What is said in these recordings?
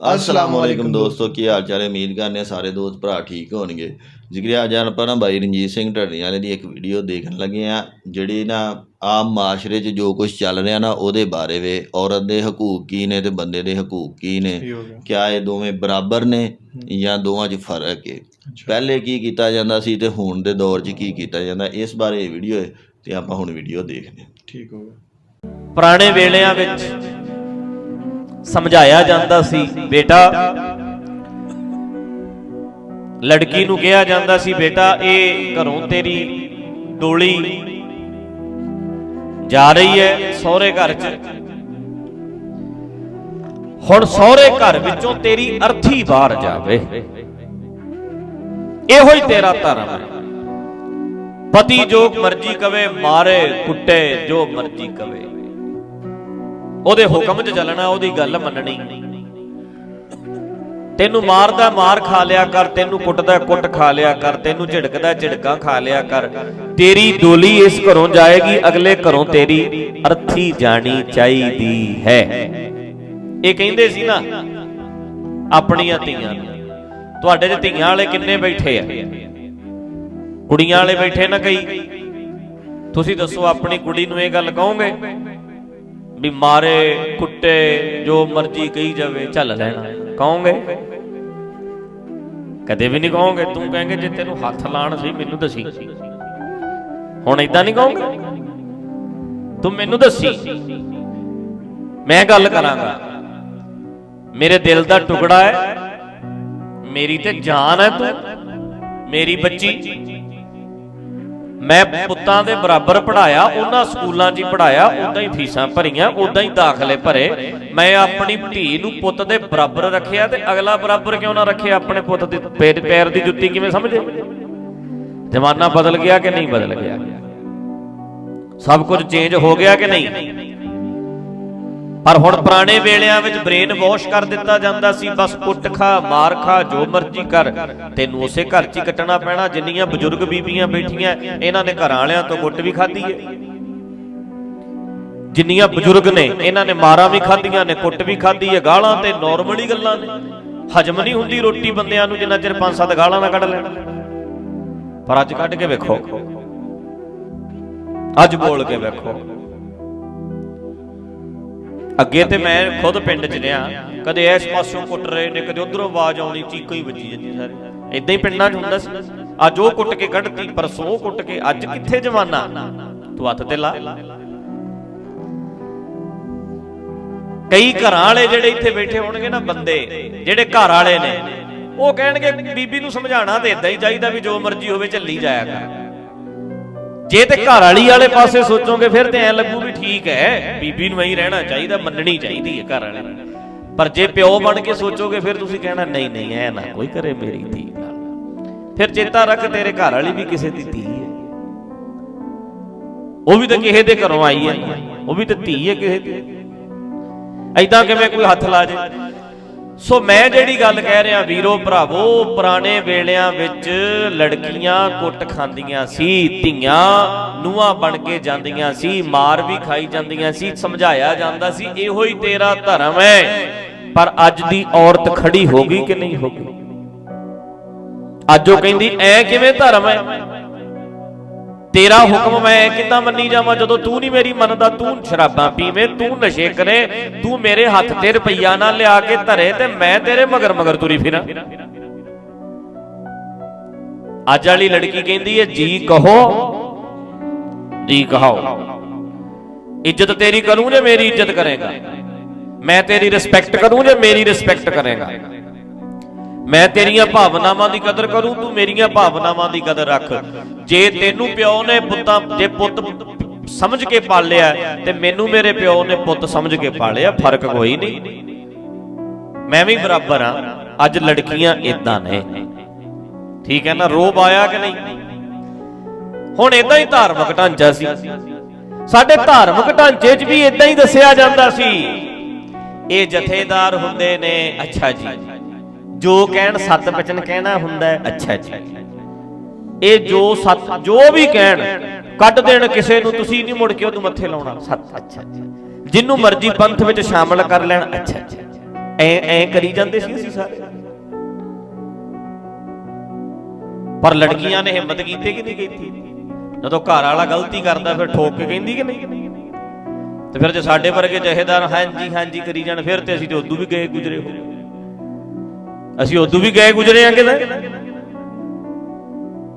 ਅਸਲਾਮ ਵਾਲੇਕੁਮ ਦੋਸਤੋ ਕੀ ਹਾਲ ਚਾਲ? ਹੈ ਉਮੀਦ ਕਰਨੇ ਸਾਰੇ ਦੋਸਤ ਭਰਾ ਠੀਕ ਹੋਣਗੇ। ਜਿਗਰ ਅੱਜ ਆਪਾਂ ਨਾ ਬਾਈ ਰਣਜੀਤ ਸਿੰਘ ਢੱਡੀ ਵਾਲੇ ਦੀ ਇੱਕ ਵੀਡੀਓ ਦੇਖਣ ਲੱਗੇ ਆ ਜਿਹੜੀ ਨਾ ਆਮ ਮਾਸ਼ਰੇ 'ਚ ਜੋ ਕੁਝ ਚੱਲ ਰਿਹਾ ਨਾ ਉਹਦੇ ਬਾਰੇ ਵੇ। ਔਰਤ ਦੇ ਹਕੂਕ ਕੀ ਨੇ ਤੇ ਬੰਦੇ ਦੇ ਹਕੂਕ ਕੀ ਨੇ? ਕਿਆ ਇਹ ਦੋਵੇਂ ਬਰਾਬਰ ਨੇ ਜਾਂ ਦੋਵਾਂ 'ਚ ਫ਼ਰਕ ਹੈ ਪਹਿਲੇ ਕੀ ਕੀਤਾ ਜਾਂਦਾ ਸੀ ਤੇ ਹੁਣ ਦੇ ਦੌਰ 'ਚ ਕੀ ਕੀਤਾ ਜਾਂਦਾ? ਇਸ ਬਾਰੇ ਇਹ ਵੀਡੀਓ ਹੈ ਤੇ ਆਪਾਂ ਹੁਣ ਵੀਡੀਓ ਦੇਖਦੇ ਹਾਂ। ਠੀਕ ਹੋ ਗਿਆ। ਪੁਰਾਣੇ ਵੇਲਿਆਂ ਵਿੱਚ ਸਮਝਾਇਆ ਜਾਂਦਾ ਸੀ, ਬੇਟਾ। ਲੜਕੀ ਨੂੰ ਕਿਹਾ ਜਾਂਦਾ ਸੀ, ਬੇਟਾ, ਇਹ ਘਰੋਂ ਤੇਰੀ ਡੋਲੀ ਜਾ ਰਹੀ ਹੈ ਸਹੁਰੇ ਘਰ 'ਚ। ਹੁਣ ਸਹੁਰੇ ਘਰ ਵਿੱਚੋਂ ਤੇਰੀ ਅਰਥੀ ਬਾਹਰ ਜਾਵੇ। ਇਹੋ ਹੀ ਤੇਰਾ ਧਰਮ ਹੈ। ਪਤੀ ਜੋ ਮਰਜ਼ੀ ਕਵੇ, ਮਾਰੇ ਕੁੱਟੇ ਜੋ ਮਰਜ਼ੀ ਕਵੇ। ਉਹਦੇ ਹੁਕਮ 'ਚ ਚੱਲਣਾ, ਉਹਦੀ ਗੱਲ ਮੰਨਣੀ। ਤੈਨੂੰ ਮਾਰਦਾ ਮਾਰ ਖਾ ਲਿਆ ਕਰ, ਤੈਨੂੰ ਕੁੱਟਦਾ ਕੁੱਟ ਖਾ ਲਿਆ ਕਰ, ਤੈਨੂੰ ਝਿੜਕਦਾ ਝਿੜਕਾਂ ਖਾ ਲਿਆ ਕਰ। ਤੇਰੀ ਡੋਲੀ ਇਸ ਘਰੋਂ ਜਾਏਗੀ, ਅਗਲੇ ਘਰੋਂ ਤੇਰੀ ਅਰਥੀ ਜਾਣੀ ਚਾਹੀਦੀ ਹੈ। ਇਹ ਕਹਿੰਦੇ ਸੀ ਨਾ, ਆਪਣੀਆਂ ਧੀਆਂ। ਤੁਹਾਡੇ 'ਚ ਧੀਆਂ ਵਾਲੇ ਕਿੰਨੇ ਬੈਠੇ ਆ? ਕੁੜੀਆਂ ਵਾਲੇ ਬੈਠੇ ਨਾ ਕਈ? ਤੁਸੀਂ ਦੱਸੋ, ਆਪਣੀ ਕੁੜੀ ਨੂੰ ਇਹ ਗੱਲ ਕਹੋਗੇ? ਵੀ ਮਾਰੇ, ਕੁੱਟੇ, ਜੋ ਮਰਜ਼ੀ ਕਹੀ ਜਾਵੇ, ਚੱਲ ਲੈਣਾ। ਕਹੋਗੇ? ਕਦੇ ਵੀ ਨਹੀਂ ਕਹੋਗੇ। ਤੂੰ ਕਹੇਂਗੇ, ਜੇ ਤੈਨੂੰ ਹੱਥ ਲਾਣ ਸੀ, ਮੈਨੂੰ ਦੱਸੀ। ਹੁਣ ਇਦਾਂ ਨਹੀਂ ਕਹੋਗੇ? ਤੂੰ ਮੈਨੂੰ ਦੱਸੀ। ਮੈਂ ਗੱਲ ਕਰਾਂਗਾ। ਮੇਰੇ ਦਿਲ ਦਾ ਟੁਕੜਾ ਹੈ। ਮੇਰੀ ਤੇ ਜਾਨ ਹੈ ਤੂੰ। ਮੇਰੀ ਬੱਚੀ। ਮੈਂ ਪੁੱਤਾਂ ਦੇ ਬਰਾਬਰ ਪੜਾਇਆ ਉਹਨਾਂ ਸਕੂਲਾਂ 'ਚ ਹੀ ਪੜਾਇਆ ਉਦਾਂ ਹੀ ਫੀਸਾਂ ਭਰੀਆਂ, ਉਦਾਂ ਹੀ ਦਾਖਲੇ ਭਰੇ। ਮੈਂ ਆਪਣੀ ਧੀ ਨੂੰ ਪੁੱਤ ਦੇ ਬਰਾਬਰ ਰੱਖਿਆ ਤੇ ਅਗਲਾ ਬਰਾਬਰ ਕਿਉਂ ਨਾ ਰੱਖਿਆ ਆਪਣੇ ਪੁੱਤ ਦੇ ਪੈਰ ਪੈਰ ਦੀ ਜੁੱਤੀ ਕਿਵੇਂ ਸਮਝੇ? ਜ਼ਮਾਨਾ ਬਦਲ ਗਿਆ ਕਿ ਨਹੀਂ ਬਦਲ ਗਿਆ? ਸਭ ਕੁਝ ਚੇਂਜ ਹੋ ਗਿਆ ਕਿ ਨਹੀਂ? ਪਰ ਹੁਣ ਪੁਰਾਣੇ ਵੇਲਿਆਂ ਵਿੱਚ ਬ੍ਰੇਨ ਵਾਸ਼ ਕਰ ਦਿੱਤਾ ਜਾਂਦਾ ਸੀ, ਬਸ ਕੁੱਟ ਖਾ, ਮਾਰ ਖਾ, ਜੋ ਮਰਜ਼ੀ ਕਰ। ਤੈਨੂੰ ਉਸੇ ਘਰ 'ਚ ਹੀ ਕੱਟਣਾ ਪੈਣਾ, ਜਿੰਨੀਆਂ ਬਜ਼ੁਰਗ ਬੀਬੀਆਂ ਬੈਠੀਆਂ, ਇਹਨਾਂ ਨੇ ਘਰਾਂ ਵਾਲਿਆਂ ਤੋਂ ਕੁੱਟ ਵੀ ਖਾਧੀ ਹੈ ਜਿੰਨੀਆਂ ਬਜ਼ੁਰਗ ਨੇ, ਇਹਨਾਂ ਨੇ ਮਾਰਾਂ ਵੀ ਖਾਧੀਆਂ ਨੇ, ਕੁੱਟ ਵੀ ਖਾਧੀ ਹੈ ਗਾਲਾਂ ਤੇ ਨਾਰਮਲੀ ਗੱਲਾਂ ਨੇ। ਹਜਮ ਨਹੀਂ ਹੁੰਦੀ ਰੋਟੀ ਬੰਦਿਆਂ ਨੂੰ ਜਿੰਨਾ ਚਿਰ ਪੰਜ ਸੱਤ ਗਾਲਾਂ ਨਾ ਕੱਢ ਲੈਣ। ਪਰ ਅੱਜ ਕੱਢ ਕੇ ਵੇਖੋ। ਅੱਜ ਬੋਲ ਕੇ ਵੇਖੋ। ਅੱਗੇ ਤੇ ਮੈਂ ਖੁਦ ਪਿੰਡ 'ਚ ਰਿਹਾ, ਕਦੇ ਇਸ ਪਾਸੋਂ ਕੁੱਟ ਰਹੇ ਨੇ, ਕਦੇ ਉਧਰੋਂ ਆਵਾਜ਼ ਆਉਣੀ ਚੀਕਾਂ ਹੀ ਵੱਜੀ ਜਾਂਦੀ ਸਾਰੇ ਇਦਾਂ ਹੀ ਪਿੰਡਾਂ 'ਚ ਹੁੰਦਾ ਸੀ। ਅੱਜ ਉਹ ਕੁੱਟ ਕੇ ਕੱਢਤੀ, ਪਰਸੋਂ ਉਹ ਕੁੱਟ ਕੇ, ਅੱਜ ਕਿੱਥੇ ਜਮਾਨਾ ਤੂੰ ਹੱਥ ਤੇ ਲਾ। ਕਈ ਘਰਾਂ ਵਾਲੇ ਜਿਹੜੇ ਇੱਥੇ ਬੈਠੇ ਹੋਣਗੇ ਨਾ ਬੰਦੇ, ਜਿਹੜੇ ਘਰ ਵਾਲੇ ਨੇ, ਉਹ ਕਹਿਣਗੇ, ਬੀਬੀ ਨੂੰ ਸਮਝਾਉਣਾ ਤੇ ਇਦਾਂ ਹੀ ਚਾਹੀਦਾ ਵੀ ਜੋ ਮਰਜ਼ੀ ਹੋਵੇ ਚੱਲੀ ਜਾਇਆ ਕਰ। ਜੇ ਤੇ ਘਰ ਵਾਲੀ ਵਾਲੇ ਪਾਸੇ ਸੋਚੋਗੇ, ਫਿਰ ਤੇ ਐ ਲੱਗੂ ਵੀ ਠੀਕ ਹੈ। ਬੀਬੀ ਨੂੰ ਐਂ ਰਹਿਣਾ ਚਾਹੀਦਾ, ਮੰਨਣੀ ਚਾਹੀਦੀ ਹੈ ਘਰ ਵਾਲੇ ਨੂੰ। ਪਰ ਜੇ ਪਿਓ ਬਣ ਕੇ ਸੋਚੋਗੇ, ਫਿਰ ਤੁਸੀਂ ਕਹਿਣਾ, ਨਹੀਂ ਨਹੀਂ, ਐ ਨਾ ਕੋਈ ਕਰੇ ਮੇਰੀ ਧੀ ਨਾਲ। ਫਿਰ ਚੇਤਾ ਰੱਖ, ਤੇਰੇ ਘਰ ਵਾਲੀ ਵੀ ਕਿਸੇ ਦੀ ਧੀ ਹੈ। ਉਹ ਵੀ ਤਾਂ ਕਿਸੇ ਦੇ ਘਰੋਂ ਆਈ ਹੈ। ਉਹ ਵੀ ਤਾਂ ਧੀ ਹੈ ਕਿਸੇ ਦੀ। ਐਦਾਂ ਕਿਵੇਂ ਕੋਈ ਹੱਥ ਲਾ ਜੇ? ਸੋ ਮੈਂ ਜਿਹੜੀ ਗੱਲ ਕਹਿ ਰਿਹਾ, ਵੀਰੋ, ਭਰਾਵੋ, ਪੁਰਾਣੇ ਵੇਲਿਆਂ ਵਿੱਚ ਲੜਕੀਆਂ ਕੁੱਟ ਖਾਂਦੀਆਂ ਸੀ, ਧੀਆਂ ਨੂਆਂ ਬਣ ਕੇ ਜਾਂਦੀਆਂ ਸੀ, ਮਾਰ ਵੀ ਖਾਈ ਜਾਂਦੀਆਂ ਸੀ, ਸਮਝਾਇਆ ਜਾਂਦਾ ਸੀ, ਇਹੋ ਹੀ ਤੇਰਾ ਧਰਮ ਹੈ। ਪਰ ਅੱਜ ਦੀ ਔਰਤ ਖੜੀ ਹੋ ਗਈ ਕਿ ਨਹੀਂ ਹੋ ਗਈ? ਅੱਜ ਉਹ ਕਹਿੰਦੀ, ਐ ਕਿਵੇਂ ਧਰਮ ਹੈ? ਤੇਰਾ ਹੁਕਮ ਮੈਂ ਕਿੱਦਾਂ ਮੰਨੀ ਜਾਵਾਂ? ਜਦੋਂ ਤੂੰ ਨਹੀਂ ਮੇਰੀ ਮੰਨਦਾ, ਤੂੰ ਸ਼ਰਾਬਾਂ ਪੀਵੇਂ, ਤੂੰ ਨਸ਼ੇ ਕਰੇ, ਤੂੰ ਮੇਰੇ ਹੱਥ ਤੇ ਰੁਪਈਆ ਨਾ ਲਿਆ ਕੇ ਧਰੇ ਤੇ ਮੈਂ ਤੇਰੇ ਮਗਰ ਮਗਰ ਤੁਰੀ ਫਿਰਾਂ। ਅੱਜ ਵਾਲੀ ਲੜਕੀ ਕਹਿੰਦੀ ਹੈ, ਜੀ ਕਹੋ, ਜੀ ਕਹਾਓ। ਇੱਜ਼ਤ ਤੇਰੀ ਕਰੂੰ ਜੇ ਮੇਰੀ ਇੱਜ਼ਤ ਕਰੇਗਾ? ਮੈਂ ਤੇਰੀ ਰਿਸਪੈਕਟ ਕਰੂੰ ਜੇ ਮੇਰੀ ਰਿਸਪੈਕਟ ਕਰੇਗਾ? ਮੈਂ ਤੇਰੀਆਂ ਭਾਵਨਾਵਾਂ ਦੀ ਕਦਰ ਕਰੂੰ, ਤੂੰ ਮੇਰੀਆਂ ਭਾਵਨਾਵਾਂ ਦੀ ਕਦਰ ਰੱਖ। ਜੇ ਤੈਨੂੰ ਪਿਓ ਨੇ ਪੁੱਤਾਂ, ਜੇ ਪੁੱਤ ਸਮਝ ਕੇ ਪਾਲਿਆ, ਤੇ ਮੈਨੂੰ ਮੇਰੇ ਪਿਓ ਨੇ ਪੁੱਤ ਸਮਝ ਕੇ ਪਾਲਿਆ, ਫ਼ਰਕ ਕੋਈ ਨਹੀਂ। ਮੈਂ ਵੀ ਬਰਾਬਰ ਆ ਅੱਜ ਲੜਕੀਆਂ ਇਦਾਂ ਨੇ। ਠੀਕ ਹੈ ਨਾ, ਰੋਬ ਆਇਆ ਕਿ ਨਹੀਂ? ਹੁਣ ਇਦਾਂ ਹੀ ਧਾਰਮਿਕ ਢਾਂਚਾ ਸੀ। ਸਾਡੇ ਧਾਰਮਿਕ ਢਾਂਚੇ 'ਚ ਵੀ ਇਦਾਂ ਹੀ ਦੱਸਿਆ ਜਾਂਦਾ ਸੀ। ਇਹ ਜਥੇਦਾਰ ਹੁੰਦੇ ਨੇ। ਅੱਛਾ ਜੀ। ਜੋ ਕਹਿਣ ਸੱਤ ਬਚਨ ਕਹਿਣਾ ਹੁੰਦਾ ਹੈ। ਅੱਛਾ ਜੀ। ਇਹ ਜੋ ਸੱਤ ਜੋ ਵੀ ਕਹਿਣ ਕੱਢ ਦੇਣ ਕਿਸੇ ਨੂੰ ਤੁਸੀਂ ਨਹੀਂ ਮੁੜ ਕੇ ਉਹਨੂੰ ਮੱਥੇ ਲਾਉਣਾ। ਸੱਤ। ਅੱਛਾ ਅੱਛਾ ਜਿੰਨੂੰ ਮਰਜ਼ੀ ਪੰਥ ਵਿੱਚ ਸ਼ਾਮਲ ਕਰ ਲੈਣ। ਅੱਛਾ ਅੱਛਾ। ਐ ਐ ਕਰੀ ਜਾਂਦੇ ਸੀ ਅਸੀਂ ਸਾਰੇ। ਪਰ ਲੜਕੀਆਂ ਨੇ ਹਿੰਮਤ ਕੀਤੀ ਕਿ ਨਹੀਂ ਕੀਤੀ? ਜਦੋਂ ਘਰ ਵਾਲਾ ਗਲਤੀ ਕਰਦਾ ਫਿਰ ਠੋਕ ਕੇ ਕਹਿੰਦੀ ਕਿ ਨਹੀਂ? ਤੇ ਫਿਰ ਜੇ ਸਾਡੇ ਵਰਗੇ ਜਹੇਦਾਰ ਹਾਂਜੀ ਹਾਂਜੀ ਕਰੀ ਜਾਣ ਫਿਰ ਤੇ ਅਸੀਂ ਤੇ ਉਦੋਂ ਵੀ ਗਏ ਗੁਜਰੇ ਹੋ ਅਸੀਂ ਉਦੋਂ ਵੀ ਗਏ ਗੁਜਰੇ ਆ ਕਿਤੇ?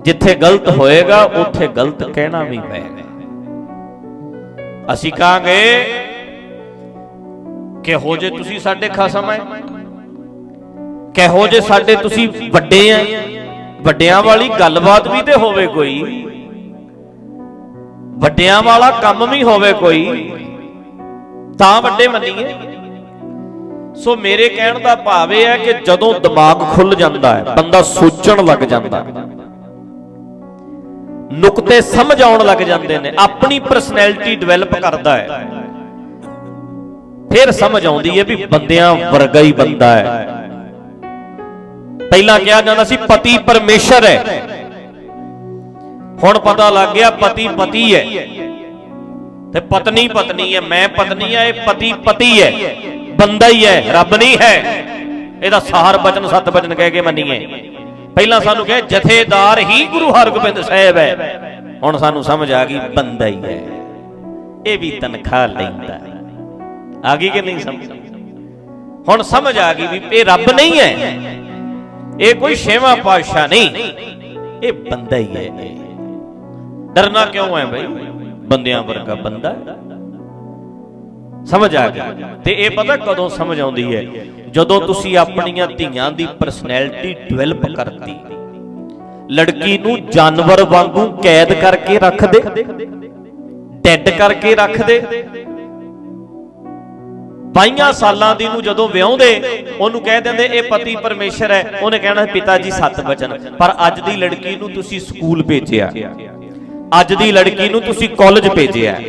ਜਿੱਥੇ ਗਲਤ ਹੋਏਗਾ, ਉੱਥੇ ਗਲਤ ਕਹਿਣਾ ਵੀ ਪਏਗਾ ਅਸੀਂ ਕਹਾਂਗੇ ਕਿਹੋ ਜੇ ਤੁਸੀਂ ਸਾਡੇ ਖਸਮ ਹੈ ਕਿਹੋ ਜੇ ਸਾਡੇ ਤੁਸੀਂ ਵੱਡੇ ਆ? ਵੱਡਿਆਂ ਵਾਲੀ ਗੱਲਬਾਤ ਵੀ ਤੇ ਹੋਵੇ ਕੋਈ। ਵੱਡਿਆਂ ਵਾਲਾ ਕੰਮ ਵੀ ਹੋਵੇ ਕੋਈ। ਤਾਂ ਵੱਡੇ ਮੰਨੀਏ। ਸੋ ਮੇਰੇ ਕਹਿਣ ਦਾ ਭਾਵ ਇਹ ਹੈ ਕਿ ਜਦੋਂ ਦਿਮਾਗ ਖੁੱਲ ਜਾਂਦਾ ਹੈ, ਬੰਦਾ ਸੋਚਣ ਲੱਗ ਜਾਂਦਾ ਹੈ। ਨੁਕਤੇ ਸਮਝ ਆਉਣ ਲੱਗ ਜਾਂਦੇ ਨੇ, ਆਪਣੀ ਪਰਸਨੈਲਿਟੀ ਡਿਵੈਲਪ ਕਰਦਾ ਹੈ। ਫਿਰ ਸਮਝ ਆਉਂਦੀ ਹੈ ਵੀ ਬੰਦਿਆਂ ਵਰਗਾ ਹੀ ਬੰਦਾ ਹੈ। ਪਹਿਲਾਂ ਕਿਹਾ ਜਾਂਦਾ ਸੀ, ਪਤੀ ਪਰਮੇਸ਼ਰ ਹੈ। ਹੁਣ ਪਤਾ ਲੱਗ ਗਿਆ, ਪਤੀ ਪਤੀ ਹੈ। ਤੇ ਪਤਨੀ ਪਤਨੀ ਹੈ, ਮੈਂ ਪਤਨੀ ਹੈ, ਇਹ ਪਤੀ ਪਤੀ ਹੈ। ਬੰਦਾ ਹੀ ਹੈ, ਰੱਬ ਨਹੀਂ ਹੈ। ਇਹਦਾ ਸਾਰ ਬਚਨ, ਸਤ ਬਚਨ ਕਹਿ ਕੇ ਮੰਨੀਏ। ਪਹਿਲਾਂ ਸਾਨੂੰ ਕਹੇ, ਜਥੇਦਾਰ ਹੀ ਗੁਰੂ ਹਰਗੋਬਿੰਦ ਸਾਹਿਬ ਹੈ। ਹੁਣ ਸਾਨੂੰ ਸਮਝ ਆ ਗਈ, ਬੰਦਾ ਹੀ ਹੈ। ਇਹ ਵੀ ਤਨਖਾਹ ਲੈਂਦਾ। ਆ ਗਈ ਕਿ ਨਹੀਂ ਸਮਝ? ਹੁਣ ਸਮਝ ਆ ਗਈ ਵੀ ਇਹ ਰੱਬ ਨਹੀਂ ਹੈ। ਇਹ ਕੋਈ ਛੇਵਾਂ ਪਾਤਸ਼ਾਹ ਨਹੀਂ। ਇਹ ਬੰਦਾ ਹੀ ਹੈ। ਡਰਨਾ ਕਿਉਂ ਹੈ ਬਈ? ਬੰਦਿਆਂ ਵਰਗਾ ਬੰਦਾ। ਹੈ ਸਮਝ ਆ ਗਈ। ਤੇ ਇਹ ਪਤਾ ਕਦੋਂ ਸਮਝ ਆਉਂਦੀ ਹੈ? ਜਦੋਂ ਤੁਸੀਂ ਆਪਣੀਆਂ ਧੀਆਂ ਦੀ ਪਰਸਨੈਲਿਟੀ ਡਿਵੈਲਪ ਕਰਤੀ। ਲੜਕੀ ਨੂੰ ਜਾਨਵਰ ਵਾਂਗੂ ਕੈਦ ਕਰਕੇ ਰੱਖਦੇ ਡੈੱਡ ਕਰਕੇ ਰੱਖਦੇ 22 ਸਾਲਾਂ ਦੀ ਨੂੰ ਜਦੋਂ ਵਿਆਹੁੰਦੇ, ਉਹਨੂੰ ਕਹਿ ਦਿੰਦੇ, ਇਹ ਪਤੀ ਪਰਮੇਸ਼ਰ ਹੈ। ਉਹਨੇ ਕਹਿਣਾ ਪਿਤਾ ਜੀ ਸੱਤ ਬਚਨ। ਪਰ ਅੱਜ ਦੀ ਲੜਕੀ ਨੂੰ ਤੁਸੀਂ ਸਕੂਲ ਭੇਜਿਆ। ਅੱਜ ਦੀ ਲੜਕੀ ਨੂੰ ਤੁਸੀਂ ਕਾਲਜ ਭੇਜਿਆ।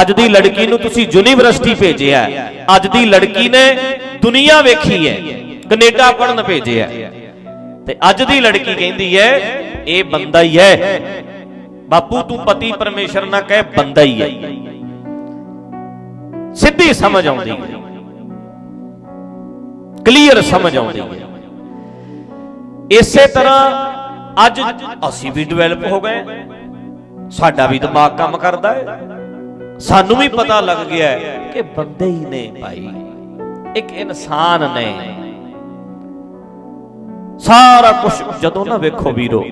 ਅੱਜ ਦੀ ਲੜਕੀ ਨੂੰ ਤੁਸੀਂ ਯੂਨੀਵਰਸਿਟੀ ਭੇਜਿਆ ਅੱਜ ਦੀ ਲੜਕੀ ਨੇ ਦੁਨੀਆ ਵੇਖੀ ਹੈ। ਕੈਨੇਡਾ ਪੜਨ ਭੇਜਿਆ ਤੇ ਅੱਜ ਦੀ ਲੜਕੀ ਕਹਿੰਦੀ ਹੈ, ਇਹ ਬੰਦਾ ਹੀ ਹੈ। ਬਾਪੂ, ਤੂੰ ਪਤੀ ਪਰਮੇਸ਼ਰ ਨਾ ਕਹਿ, ਬੰਦਾ ਹੀ ਹੈ। ਸਿੱਧੀ ਸਮਝ ਆਉਂਦੀ ਹੈ। ਕਲੀਅਰ ਸਮਝ ਆਉਂਦੀ ਹੈ। ਇਸੇ ਤਰ੍ਹਾਂ ਅੱਜ ਅਸੀਂ ਵੀ ਡਿਵੈਲਪ ਹੋ ਗਏ। ਸਾਡਾ ਵੀ ਦਿਮਾਗ ਕੰਮ ਕਰਦਾ ਹੈ। ਸਾਨੂੰ ਵੀ ਪਤਾ ਲੱਗ ਗਿਆ ਕਿ ਬੰਦੇ ਹੀ ਨੇ ਭਾਈ। ਇੱਕ ਇਨਸਾਨ ਨੇ। ਸਾਰਾ ਕੁਝ ਜਦੋਂ ਨਾ ਵੇਖੋ ਵੀਰੋ।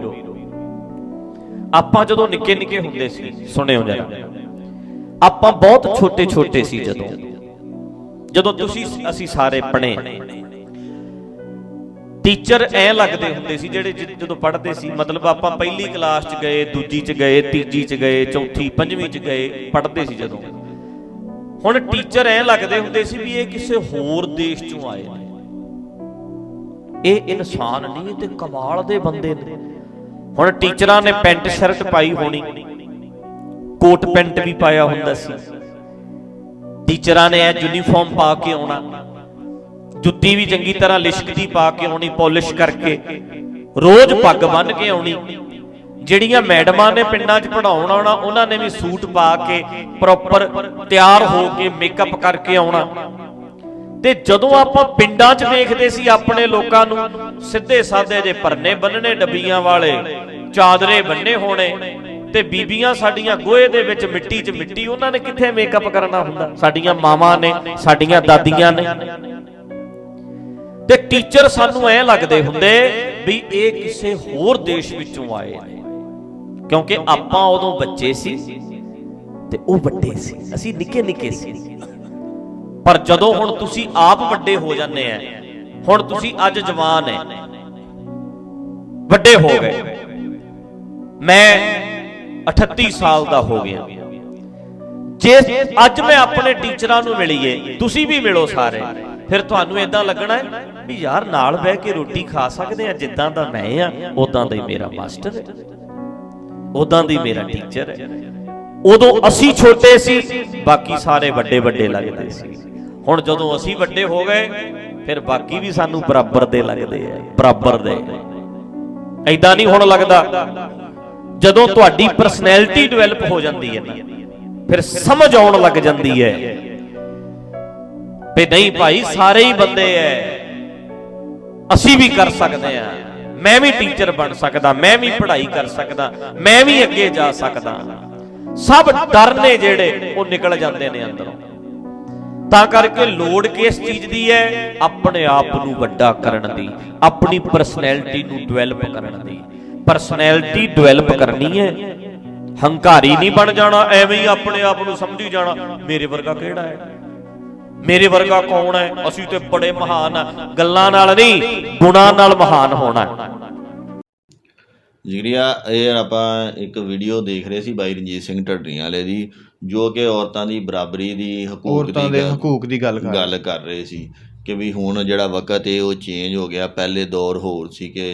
ਆਪਾਂ ਜਦੋਂ ਨਿੱਕੇ ਨਿੱਕੇ ਹੁੰਦੇ ਸੀ ਸੁਣਿਓ ਜਰਾ। ਆਪਾਂ ਬਹੁਤ ਛੋਟੇ ਛੋਟੇ ਸੀ ਜਦੋਂ। ਜਦੋਂ ਤੁਸੀਂ ਅਸੀਂ ਸਾਰੇ ਪੜ੍ਹੇ। ਟੀਚਰ ਐ ਲੱਗਦੇ ਹੁੰਦੇ ਸੀ ਜਿਹੜੇ ਜਦੋਂ ਪੜ੍ਹਦੇ ਸੀ, ਮਤਲਬ ਆਪਾਂ ਪਹਿਲੀ ਕਲਾਸ 'ਚ ਗਏ, ਦੂਜੀ 'ਚ ਗਏ, ਤੀਜੀ 'ਚ ਗਏ, ਚੌਥੀ, ਪੰਜਵੀਂ 'ਚ ਗਏ, ਪੜ੍ਹਦੇ ਸੀ ਜਦੋਂ। ਹੁਣ ਟੀਚਰ ਐ ਲੱਗਦੇ ਹੁੰਦੇ ਸੀ ਵੀ ਇਹ ਕਿਸੇ ਹੋਰ ਦੇਸ਼ 'ਚੋਂ ਆਏ ਨੇ। ਇਹ ਇਨਸਾਨ ਨਹੀਂ, ਇਹ ਤੇ ਕਮਾਲ ਦੇ ਬੰਦੇ ਨੇ। ਹੁਣ ਟੀਚਰਾਂ ਨੇ ਪੈਂਟ ਸ਼ਰਟ ਪਾਈ ਹੋਣੀ, ਕੋਟ ਪੈਂਟ ਵੀ ਪਾਇਆ ਹੁੰਦਾ ਸੀ। ਟੀਚਰਾਂ ਨੇ ਇਹ ਯੂਨੀਫਾਰਮ ਪਾ ਕੇ ਆਉਣਾ। ਜੁੱਤੀ ਵੀ ਚੰਗੀ ਤਰ੍ਹਾਂ ਲਿਸ਼ਕਦੀ ਪਾ ਕੇ ਆਉਣੀ, ਪਾਲਿਸ਼ ਕਰਕੇ। ਰੋਜ਼ ਪੱਗ ਬੰਨ੍ਹ ਕੇ ਆਉਣੀ। ਜਿਹੜੀਆਂ ਮੈਡਮਾਂ ਨੇ ਪਿੰਡਾਂ 'ਚ ਪੜਾਉਣ ਆਉਣਾ, ਉਹਨਾਂ ਨੇ ਵੀ ਸੂਟ ਪਾ ਕੇ ਪ੍ਰੋਪਰ ਤਿਆਰ ਹੋ ਕੇ ਮੇਕਅਪ ਕਰਕੇ ਆਉਣਾ। ਤੇ ਜਦੋਂ ਆਪਾਂ ਪਿੰਡਾਂ 'ਚ ਵੇਖਦੇ ਸੀ ਆਪਣੇ ਲੋਕਾਂ ਨੂੰ ਸਿੱਧੇ ਸਾਦੇ ਜੇ ਪਰਨੇ ਬੰਨਣੇ ਡੱਬੀਆਂ ਵਾਲੇ, ਚਾਦਰੇ ਬੰਨੇ ਹੋਣੇ, ਤੇ ਬੀਬੀਆਂ ਸਾਡੀਆਂ ਗੋਹੇ ਦੇ ਵਿੱਚ ਮਿੱਟੀ 'ਚ ਮਿੱਟੀ, ਉਹਨਾਂ ਨੇ ਕਿੱਥੇ ਮੇਕਅਪ ਕਰਨਾ ਹੁੰਦਾ? ਸਾਡੀਆਂ ਮਾਵਾਂ ਨੇ, ਸਾਡੀਆਂ ਦਾਦੀਆਂ ਨੇ। ਟੀਚਰ ਸਾਨੂੰ ਐ ਲੱਗਦੇ ਹੁੰਦੇ ਵੀ ਇਹ ਕਿਸੇ ਹੋਰ ਦੇਸ਼ ਵਿੱਚੋਂ ਆਏ ਨੇ। ਕਿਉਂਕਿ ਆਪਾਂ ਉਦੋਂ ਬੱਚੇ ਸੀ ਤੇ ਉਹ ਵੱਡੇ ਸੀ। ਅਸੀਂ ਨਿੱਕੇ ਨਿੱਕੇ ਸੀ। ਪਰ ਜਦੋਂ ਹੁਣ ਤੁਸੀਂ ਆਪ ਵੱਡੇ ਹੋ ਜਾਂਦੇ ਆ ਹੁਣ ਤੁਸੀਂ ਅੱਜ ਜਵਾਨ ਹੈ ਵੱਡੇ ਹੋ ਗਏ। ਮੈਂ 38 ਸਾਲ ਦਾ ਹੋ ਗਿਆ। ਜੇ ਅੱਜ ਮੈਂ ਆਪਣੇ ਟੀਚਰਾਂ ਨੂੰ ਮਿਲੀਏ, ਤੁਸੀਂ ਵੀ ਮਿਲੋ ਸਾਰੇ। ਫਿਰ ਤੁਹਾਨੂੰ ਇਦਾਂ ਲੱਗਣਾ ਹੈ ਵੀ ਯਾਰ ਨਾਲ ਬਹਿ ਕੇ ਰੋਟੀ ਖਾ ਸਕਦੇ ਆ, ਜਿੱਦਾਂ ਦਾ ਮੈਂ ਆ ਉਦਾਂ ਦਾ ਹੀ ਮੇਰਾ ਮਾਸਟਰ ਹੈ। ਉਦਾਂ ਦੀ ਮੇਰਾ ਟੀਚਰ ਹੈ। ਉਦੋਂ ਅਸੀਂ ਛੋਟੇ ਸੀ, ਬਾਕੀ ਸਾਰੇ ਵੱਡੇ ਵੱਡੇ ਲੱਗਦੇ ਸੀ। ਹੁਣ ਜਦੋਂ ਅਸੀਂ ਵੱਡੇ ਹੋ ਗਏ, ਫਿਰ ਬਾਕੀ ਵੀ ਸਾਨੂੰ ਬਰਾਬਰ ਦੇ ਲੱਗਦੇ ਆ, ਬਰਾਬਰ ਦੇ। ਐਦਾਂ ਨਹੀਂ ਹੁਣ ਲੱਗਦਾ। ਜਦੋਂ ਤੁਹਾਡੀ ਪਰਸਨੈਲਿਟੀ ਡਿਵੈਲਪ ਹੋ ਜਾਂਦੀ ਹੈ ਨਾ, ਫਿਰ ਸਮਝ ਆਉਣ ਲੱਗ ਜਾਂਦੀ ਹੈ ਵੀ ਨਹੀਂ ਭਾਈ, ਸਾਰੇ ਹੀ ਬੰਦੇ ਐ। ਅਸੀਂ ਵੀ ਕਰ ਸਕਦੇ ਆ ਮੈਂ ਵੀ ਟੀਚਰ ਬਣ ਸਕਦਾ, ਮੈਂ ਵੀ ਪੜ੍ਹਾਈ ਕਰ ਸਕਦਾ, ਮੈਂ ਵੀ ਅੱਗੇ ਜਾ ਸਕਦਾ। ਸਭ ਡਰ ਨੇ ਜਿਹੜੇ, ਉਹ ਨਿਕਲ ਜਾਂਦੇ ਨੇ ਅੰਦਰੋਂ। ਤਾਂ ਕਰਕੇ ਲੋੜ ਕਿਸ ਚੀਜ਼ ਦੀ ਹੈ? ਆਪਣੇ ਆਪ ਨੂੰ ਵੱਡਾ ਕਰਨ ਦੀ, ਆਪਣੀ ਪਰਸਨੈਲਿਟੀ ਨੂੰ ਡਿਵੈਲਪ ਕਰਨ ਦੀ। ਪਰਸਨੈਲਿਟੀ ਡਿਵੈਲਪ ਕਰਨੀ ਹੈ। ਹੰਕਾਰੀ ਨਹੀਂ ਬਣ ਜਾਣਾ, ਐਵੇਂ ਹੀ ਆਪਣੇ ਆਪ ਨੂੰ ਸਮਝੀ ਜਾਣਾ, ਮੇਰੇ ਵਰਗਾ ਕਿਹੜਾ ਹੈ? ਮੇਰੇ ਵਰਗਾ ਕੌਣ ਹੈ? ਅਸੀਂ ਤੇ ਬੜੇ ਮਹਾਨ ਆ ਗੱਲਾਂ ਨਾਲ ਨਹੀਂ ਗੁਣਾਂ ਨਾਲ ਮਹਾਨ ਹੋਣਾ ਜਿਗਰੀਆ ਇਹ ਆਪਾਂ ਇੱਕ ਵੀਡੀਓ ਦੇਖ ਰਹੇ ਸੀ ਬਾਈ ਰਣਜੀਤ ਸਿੰਘ ਢੱਡਰੀਆਂ ਵਾਲੇ ਦੀ ਜੋ ਕਿ ਔਰਤਾਂ ਦੀ ਬਰਾਬਰੀ ਦੀ ਹਕੂਕ ਔਰਤਾਂ ਦੀ ਦੇ ਗੱਲ- ਹਕੂਕ ਦੀ ਗੱਲ ਕਰ ਗੱਲ ਕਰ ਰਹੇ ਸੀ ਕਿ ਵੀ ਹੁਣ ਜਿਹੜਾ ਵਕਤ ਹੈ ਉਹ ਚੇਂਜ ਹੋ ਗਿਆ ਪਹਿਲੇ ਦੌਰ ਹੋਰ ਸੀ ਕਿ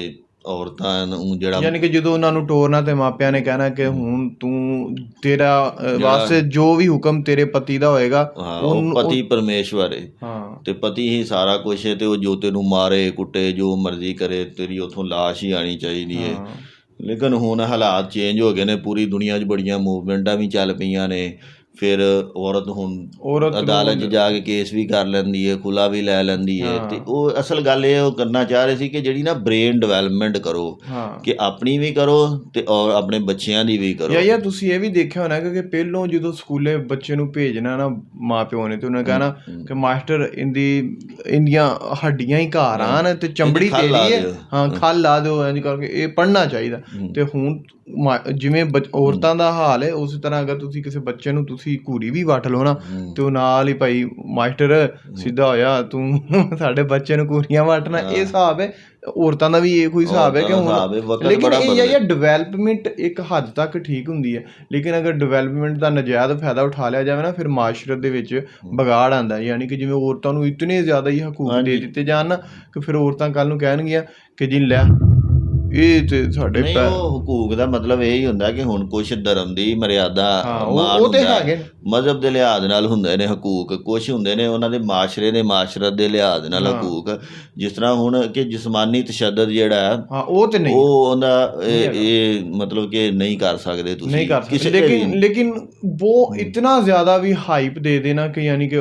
ਔਰਤਾਂ ਨੂੰ ਜਿਹੜਾ ਯਾਨੀ ਕਿ ਜਦੋਂ ਉਹਨਾਂ ਨੂੰ ਟੋਰਨਾ ਤੇ ਮਾਪਿਆਂ ਨੇ ਕਹਿਣਾ ਕਿ ਹੁਣ ਤੂੰ ਤੇਰਾ ਵਾਸਤੇ ਜੋ ਵੀ ਹੁਕਮ ਤੇਰੇ ਪਤੀ ਦਾ ਹੋਏਗਾ ਉਹ ਪਤੀ ਪਰਮੇਸ਼ਵਰ। ਹੈ। ਹਾਂ ਤੇ ਪਤੀ ਹੀ ਸਾਰਾ ਕੁਝ ਹੈ ਤੇ ਉਹ ਜੋ ਤੈਨੂੰ ਮਾਰੇ ਕੁੱਟੇ ਜੋ ਮਰਜ਼ੀ ਕਰੇ ਤੇਰੀ ਉਥੋਂ ਲਾਸ਼ ਹੀ ਆਣੀ ਚਾਹੀਦੀ ਹਾਂ। ਲੇਕਿਨ ਹੁਣ ਹਾਲਾਤ ਚੇਂਜ ਹੋ ਗਏ ਨੇ ਪੂਰੀ ਦੁਨੀਆ 'ਚ ਬੜੀਆਂ ਮੂਵਮੈਂਟਾਂ ਵੀ ਚੱਲ ਪਈਆਂ ਨੇ। ਫਿਰ ਔਰਤ ਹੁਣ ਅਦਾਲਤ 'ਚ ਜਾ ਕੇ ਕੇਸ ਵੀ ਕਰ ਲੈਂਦੀ ਹੈ ਖੁਲਾ ਵੀ ਲੈ ਲੈਂਦੀ ਹੈ। ਤੇ ਉਹ ਅਸਲ ਗੱਲ ਇਹ ਉਹ ਕਰਨਾ ਚਾਹ ਰਹੇ ਸੀ ਕਿ ਜਿਹੜੀ ਨਾ ਬ੍ਰੇਨ ਡਿਵੈਲਪਮੈਂਟ ਕਰੋ ਕਿ ਆਪਣੀ ਵੀ ਕਰੋ ਤੇ ਔਰ ਆਪਣੇ ਬੱਚਿਆਂ ਦੀ ਵੀ ਕਰੋ। ਯਾ ਯਾ ਤੁਸੀਂ ਇਹ ਵੀ ਦੇਖਿਆ ਹੋਣਾ ਕਿ ਪਹਿਲੋਂ ਜਦੋਂ ਸਕੂਲੇ ਬੱਚੇ ਨੂੰ ਭੇਜਣਾ ਨਾ ਮਾਪਿਓ ਨੇ ਤੇ ਉਹਨਾਂ ਕਹਿਣਾ ਕਿ ਮਾਸਟਰ ਇੰਦੀ ਇੰਦੀਆਂ ਹੱਡੀਆਂ ਹੀ ਘਰ ਆਣ ਤੇ ਚਮੜੀ ਤੇਰੀ ਹੈ ਦਿਓ। ਹਾਂ ਖੱਲ ਲਾ ਦਿਓ ਇੰਜ ਕਰਕੇ ਇਹ ਪੜਨਾ ਚਾਹੀਦਾ। ਤੇ ਹੁਣ ਜਿਵੇਂ ਔਰਤਾਂ ਦਾ ਹਾਲ ਹੈ ਉਸੇ ਤਰ੍ਹਾਂ ਅਗਰ ਤੁਸੀਂ ਕਿਸੇ ਬੱਚੇ ਨੂੰ ਤੁਸੀਂ ਘੂਰੀ ਵੀ ਵੱਟ ਲਓ ਨਾ ਤੇ ਉਹ ਨਾਲ ਹੀ ਭਾਈ ਮਾਸਟਰ ਸਿੱਧਾ ਹੋਇਆ ਤੂੰ ਸਾਡੇ ਬੱਚੇ ਨੂੰ ਘੂਰੀਆਂ ਵੱਟਣਾ। ਇਹ ਹਿਸਾਬ ਹੈ ਔਰਤਾਂ ਦਾ ਵੀ ਇਹ ਕੋਈ ਹਿਸਾਬ ਹੈ ਕਿ ਹੁਣ ਲੇਕਿਨ ਇਹ। ਇਹ ਡਿਵੈਲਪਮੈਂਟ ਇੱਕ ਹੱਦ ਤੱਕ ਠੀਕ ਹੁੰਦੀ ਹੈ। ਲੇਕਿਨ ਅਗਰ ਡਿਵੈਲਪਮੈਂਟ ਦਾ ਨਜਾਇਜ਼ ਫਾਇਦਾ ਉਠਾ ਲਿਆ ਜਾਵੇ ਨਾ ਫਿਰ ਮਾਸ਼ਰਤ ਦੇ ਵਿੱਚ ਵਿਗਾੜ ਆਂਦਾ। ਯਾਨੀ ਕਿ ਜਿਵੇਂ ਔਰਤਾਂ ਨੂੰ ਇਤਨੇ ਜ਼ਿਆਦਾ ਹੀ ਹਕੂਕ ਦੇ ਦਿੱਤੇ ਜਾਣ ਨਾ ਕਿ ਫਿਰ ਔਰਤਾਂ ਕੱਲ ਨੂੰ ਕਹਿਣਗੀਆਂ ਕਿ ਜੀ ਲੈ ਇਹ ਤੇ ਸਾਡੇ ਨਹੀਂ ਪੈ ਉਹ ਹਕੂਕ ਦਾ ਮਤਲਬ ਇਹ ਹੀ ਹੁੰਦਾ ਕਿ ਹੁਣ ਕੁਝ ਧਰਮ ਦੀ ਮਰਿਆਦਾ ਹਾਂ, ਉਹ- ਤੇ ਹੁੰਦਾ ਹੈ। ਹੈਗੇ। ਨੇ। ਮਜ਼ਹਬ ਦੇ ਲਿਹਾਜ਼ ਨਾਲ ਹੁੰਦੇ ਨੇ ਹਕੂਕ। ਕੁਝ ਹੁੰਦੇ ਨੇ ਉਹਨਾਂ ਦੇ ਮਾਸ਼ਰੇ ਦੇ ਮਾਸ਼ਰਤ ਦੇ ਲਿਹਾਜ਼ ਨਾਲ ਹਾਂ। ਹਕੂਕ। ਜਿਸ ਤਰ੍ਹਾਂ ਹੁਣ ਕਿ ਜਿਸਮਾਨੀ ਤਸ਼ੱਦਦ ਜਿਹੜਾ ਹੈ ਹਾਂ ਉਹ ਤੇ ਨਹੀਂ। ਉਹ ਉਹਦਾ ਇਹ ਇਹ ਮਤਲਬ ਕਿ ਨਹੀਂ ਕਰ ਸਕਦੇ ਤੁਸੀਂ। ਨਹੀਂ ਕਰ ਕਿਸੇ ਸਕਦੇ ਵੀ ਲੇਕਿਨ ਲੇਕਿਨ ਉਹ ਇਤਨਾ ਜ਼ਿਆਦਾ ਵੀ ਹਾਈਪ ਦੇ ਦੇਣਾ ਕਿ ਯਾਨੀ ਕਿ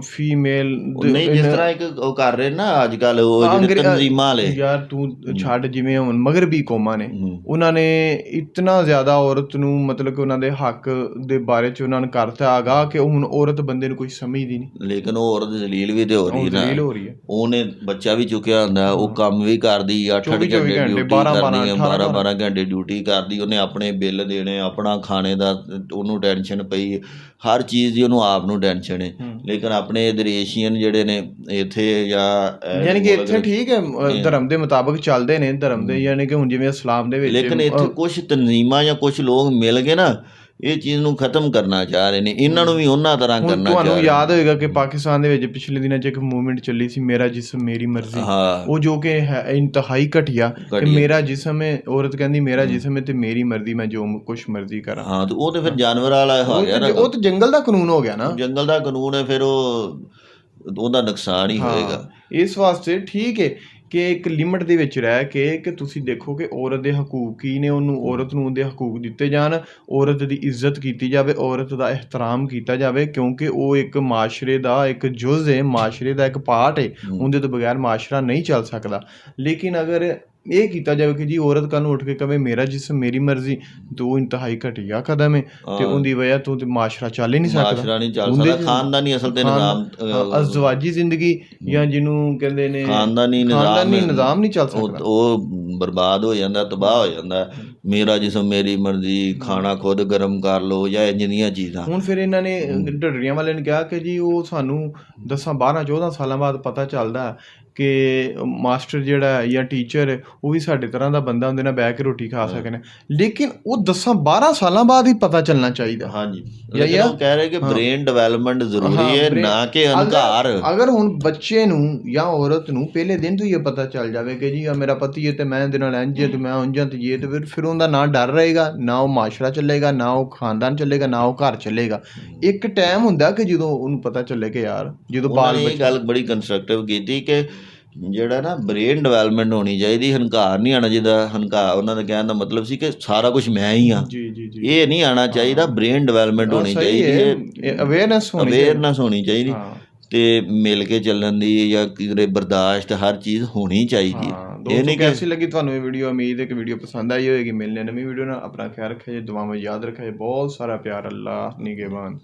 ਫੀਮੇਲ ਨਹੀਂ ਜਿਸ ਤਰ੍ਹਾਂ ਇੱਕ ਉਹ ਕਰ ਰਹੇ ਨਾ ਅੱਜ ਕੱਲ ਉਹ ਜਿਹੜੇ ਤਨਜ਼ੀਮਾਂ ਵਾਲੇ। ਯਾਰ ਤੂੰ ਛੱਡ ਜਿਵੇਂ ਹੁਣ ਮਗਰਬੀ ਕੌਮਾਂ ਨੇ। ਉਹਨਾਂ ਨੇ ਇਤਨਾ ਜ਼ਿਆਦਾ ਔਰਤ ਨੂੰ ਮਤਲਬ ਕਿ ਉਹਨਾਂ ਦੇ ਹੱਕ ਦੇ ਬਾਰੇ ਚ ਉਹਨਾਂ ਨੇ ਕਰਤਾ ਆਗਾ ਕਿ ਹੁਣ ਔਰਤ ਬੰਦੇ ਨੂੰ ਕੋਈ ਸਮਝਦੀ ਨਹੀਂ ਲੇਕਿਨ ਉਹ ਔਰਤ ਜ਼ਲੀਲ ਵੀ ਤੇ ਹੋ ਰਹੀ ਨਾ। ਦਲੀਲ ਹੋ ਰਹੀ ਹੈ। ਉਹਨੇ ਬੱਚਾ ਵੀ ਚੁੱਕਿਆ ਹੁੰਦਾ ਉਹ ਕੰਮ ਵੀ ਕਰਦੀ 8-8 24 ਘੰਟੇ ਘੰਟੇ, ਡਿਊਟੀ 12 ਕਰਦੀ ਹੈ 18 12-12 ਘੰਟੇ ਡਿਊਟੀ ਕਰਦੀ ਉਹਨੇ ਆਪਣੇ ਬਿੱਲ ਦੇਣੇ ਆਪਣਾ ਖਾਣੇ ਦਾ ਉਹਨੂੰ ਟੈਨਸ਼ਨ ਪਈ ਹਰ ਚੀਜ਼ ਦੀ ਉਹਨੂੰ ਆਪ ਨੂੰ ਟੈਨਸ਼ਨ ਹੈ। ਲੇਕਿਨ ਆਪਣੇ ਇਧਰ ਏਸ਼ੀਅਨ ਜਿਹੜੇ ਨੇ ਇੱਥੇ ਜਾਂ ਯਾਨੀ ਕਿ ਇੱਥੇ ਠੀਕ ਹੈ ਧਰਮ ਦੇ ਮੁਤਾਬਕ ਚੱਲਦੇ ਨੇ ਧਰਮ ਦੇ ਯਾਨੀ ਕਿ ਹੁਣ ਜਿਵੇਂ ਇਸਲਾਮ ਦੇ ਵਿੱਚ ਲੇਕਿਨ ਇੱਥੇ ਕੁਝ ਤਨਜ਼ੀਮਾਂ ਜਾਂ ਕੁਝ ਲੋਕ ਮਿਲ ਗਏ ਨਾ ਇਹ ਚੀਜ਼ ਨੂੰ ਖਤਮ ਕਰਨਾ ਚਾਹ ਰਹੇ ਨੇ। ਇਹਨਾਂ ਨੂੰ ਵੀ ਉਹਨਾਂ ਤਰ੍ਹਾਂ ਕਰਨਾ ਚਾਹ ਤੁਹਾਨੂੰ ਰਹੇ ਯਾਦ ਹੋਏਗਾ ਕਿ ਪਾਕਿਸਤਾਨ ਦੇ ਵਿੱਚ ਪਿਛਲੇ ਦਿਨਾਂ 'ਚ ਇੱਕ ਮੂਵਮੈਂਟ ਚੱਲੀ ਸੀ ਮੇਰਾ ਜਿਸਮ ਮੇਰੀ ਮਰਜ਼ੀ। ਉਹ ਜੋ ਕਿ ਹੈ ਇੰਤਹਾਈ ਘਟੀਆ ਕਿ। ਮੇਰਾ ਜਿਸਮ ਹੈ ਔਰਤ ਕਹਿੰਦੀ ਮੇਰਾ ਜਿਸਮ ਹੈ ਤੇ ਮੇਰੀ ਮਰਜ਼ੀ ਮੈਂ ਜੋ ਕੁਛ ਮਰਜ਼ੀ ਕਰਾਂ। ਹਾਂ ਤੇ ਉਹ ਤੇ ਫਿਰ ਜਾਨਵਰ ਵਾਲਾ ਹੋ ਗਿਆ ਨਾ। ਉਹ ਤਾਂ ਜੰਗਲ ਦਾ ਕਾਨੂੰਨ ਹੋ ਗਿਆ ਨਾ। ਜੰਗਲ ਦਾ ਕਾਨੂੰਨ ਹੈ ਫਿਰ ਉਹ ਉਹਦਾ ਨੁਕਸਾਨ ਹੀ। ਹੋਏਗਾ। ਇਸ ਵਾਸਤੇ ਠੀਕ ਹੈ। ਕਿ ਇੱਕ ਲਿਮਟ ਦੇ ਵਿੱਚ ਰਹਿ ਕੇ ਕਿ ਤੁਸੀਂ ਦੇਖੋ ਕਿ ਔਰਤ ਦੇ ਹਕੂਕ ਕੀ ਨੇ ਉਹਨੂੰ ਔਰਤ ਨੂੰ ਉਹਦੇ ਹਕੂਕ ਦਿੱਤੇ ਜਾਣ ਔਰਤ ਦੀ ਇੱਜ਼ਤ ਕੀਤੀ ਜਾਵੇ ਔਰਤ ਦਾ ਇਹਤਰਾਮ ਕੀਤਾ ਜਾਵੇ ਕਿਉਂਕਿ ਉਹ ਇੱਕ ਮਾਸ਼ਰੇ ਦਾ ਇੱਕ ਜੁਜ਼ ਹੈ ਮਾਸ਼ਰੇ ਦਾ ਇੱਕ ਪਾਰਟ ਹੈ। ਉਹਦੇ ਤੋਂ ਬਗੈਰ ਮਾਸ਼ਰਾ ਨਹੀਂ ਚੱਲ ਸਕਦਾ। ਲੇਕਿਨ ਅਗਰ ਇਹ ਕੀਤਾ ਜਾਵੇ ਕਿ ਜੀ ਔਰਤ ਕੱਲ ਨੂੰ ਉੱਠ ਕੇ ਕਵੇ ਮੇਰਾ ਜਿਸਮ ਮੇਰੀ ਮਰਜ਼ੀ ਉਹ ਇੰਤਹਾਈ ਘਟੀਆ ਕਦਮ ਹੈ ਤੇ ਉਹਦੀ ਵਜ੍ਹਾ ਤੋਂ ਤੇ ਮਾਸ਼ਰਾ ਚੱਲ ਹੀ ਨਹੀਂ ਸਕਦਾ। ਮਾਸ਼ਰਾ ਨਹੀਂ ਚੱਲ ਸਕਦਾ। ਖਾਨਦਾਨੀ ਅਸਲ ਤੇ ਨਿਜ਼ਾਮ ਅਜ਼ਵਾਜੀ ਜ਼ਿੰਦਗੀ ਜਾਂ ਜਿਹਨੂੰ ਕਹਿੰਦੇ ਨੇ ਖਾਨਦਾਨੀ ਨਿਜ਼ਾਮ ਖਾਨਦਾਨੀ ਹੈ। ਨਿਜ਼ਾਮ ਨਹੀਂ ਚੱਲ ਸਕਦਾ। ਉਹ ਬਰਬਾਦ ਹੋ ਜਾਂਦਾ ਤਬਾਹ ਹੋ ਜਾਂਦਾ। ਮੇਰਾ ਜਿਸਮ ਮੇਰੀ ਮਰਜ਼ੀ ਖਾਣਾ ਖੁਦ ਗਰਮ ਕਰ ਲਓ ਜਾਂ ਇੰਜ ਦੀਆਂ ਚੀਜ਼ਾਂ। ਹੁਣ ਫਿਰ ਇਹਨਾਂ ਨੇ ਢੱਡਰੀਆਂ ਵਾਲੇ ਨੇ ਕਿਹਾ ਕਿ ਜੀ ਉਹ ਸਾਨੂੰ 10 12 14 ਸਾਲਾਂ ਬਾਅਦ ਪਤਾ ਚੱਲਦਾ ਕਿ ਮਾਸਟਰ ਜਿਹੜਾ ਹੈ ਜਾਂ ਟੀਚਰ ਉਹ ਵੀ ਸਾਡੇ ਤਰ੍ਹਾਂ ਦਾ ਬੰਦਾ ਹੁੰਦੇ ਨਾਲ ਬਹਿ ਕੇ ਰੋਟੀ ਖਾ ਸਕਣ। ਲੇਕਿਨ ਉਹ 10 12 ਸਾਲਾਂ ਬਾਅਦ ਹੀ ਪਤਾ ਚੱਲਣਾ ਚਾਹੀਦਾ। ਹਾਂਜੀ। ਲੇਕਿਨ ਉਹ ਕਹਿ ਰਹੇ ਕਿ ਬ੍ਰੇਨ ਡਿਵੈਲਪਮੈਂਟ ਜ਼ਰੂਰੀ ਹੈ ਨਾ ਕਿ ਅਹੰਕਾਰ ਅਗਰ ਹੁਣ ਬੱਚੇ ਨੂੰ ਜਾਂ ਔਰਤ ਨੂੰ ਪਹਿਲੇ ਦਿਨ ਤੋਂ ਹੀ ਇਹ ਪਤਾ ਚੱਲ ਜਾਵੇ ਕਿ ਜੀ ਆ ਮੇਰਾ ਪਤੀ ਹੈ ਤੇ ਮੈਂ ਇਹਦੇ ਨਾਲ ਇੰਜ ਤੇ ਮੈਂ ਉਂਝ ਤੇ ਇਹ ਤੇ ਫਿਰ ਫਿਰ ਉਹਦਾ ਨਾ ਡਰ ਰਹੇਗਾ ਨਾ ਉਹ ਮਾਸ਼ਰਾ ਚੱਲੇਗਾ ਨਾ ਉਹ ਖਾਨਦਾਨ ਚੱਲੇਗਾ ਨਾ ਉਹ ਘਰ ਚੱਲੇਗਾ। ਇੱਕ ਟਾਈਮ ਹੁੰਦਾ ਕਿ ਜਦੋਂ ਉਹਨੂੰ ਪਤਾ ਚੱਲੇ ਕਿ ਯਾਰ ਜਦੋਂ ਬਾਲ ਇਹ ਗੱਲ ਬੜੀ ਕੰਸਟਰਕਟਿਵ ਕੀਤੀ ਕਿ ਜਿਹੜਾ ਨਾ ਬ੍ਰੇਨ ਡਿਵੈਲਪਮੈਂਟ ਹੋਣੀ ਚਾਹੀਦੀ ਹੰਕਾਰ ਨਹੀਂ ਆਣਾ ਜਿਹਦਾ ਹੰਕਾਰ ਉਹਨਾਂ ਦਾ ਕਹਿਣ ਦਾ ਮਤਲਬ ਸੀ ਕਿ ਸਾਰਾ ਕੁਝ ਮੈਂ ਹੀ ਆ। ਜੀ ਜੀ ਜੀ। ਇਹ ਨਹੀਂ ਆਣਾ ਚਾਹੀਦਾ ਬ੍ਰੇਨ ਡਿਵੈਲਪਮੈਂਟ ਹੋਣੀ ਚਾਹੀਦੀ ਹੈ। ਅਵੇਅਰਨੈਸ ਹੋਣੀ ਅਵੇਅਰਨੈਸ ਹੋਣੀ ਚਾਹੀਦੀ। ਤੇ ਮਿਲ ਕੇ ਚੱਲਣ ਦੀ ਜਾਂ ਕਿਧਰੇ ਬਰਦਾਸ਼ਤ ਹਰ ਚੀਜ਼ ਹੋਣੀ ਚਾਹੀਦੀ ਹਾਂ। ਇਹ ਨਹੀਂ ਕਿ ਕੈਸੀ ਲੱਗੀ ਤੁਹਾਨੂੰ ਇਹ ਵੀਡੀਓ ਉਮੀਦ ਹੈ ਕਿ ਵੀਡੀਓ ਪਸੰਦ ਆਈ ਹੋਏਗੀ ਮਿਲਨੇ ਨਵੀਂ ਵੀਡੀਓ ਨਾਲ। ਆਪਣਾ ਖਿਆਲ ਰੱਖਿਆ ਜੀ ਦੁਆਵਾਂ ਯਾਦ ਰੱਖਿਆ ਜੀ ਬਹੁਤ ਸਾਰਾ ਪਿਆਰ ਅੱਲਾਹ ਨਿਗਹਿਬਾਨ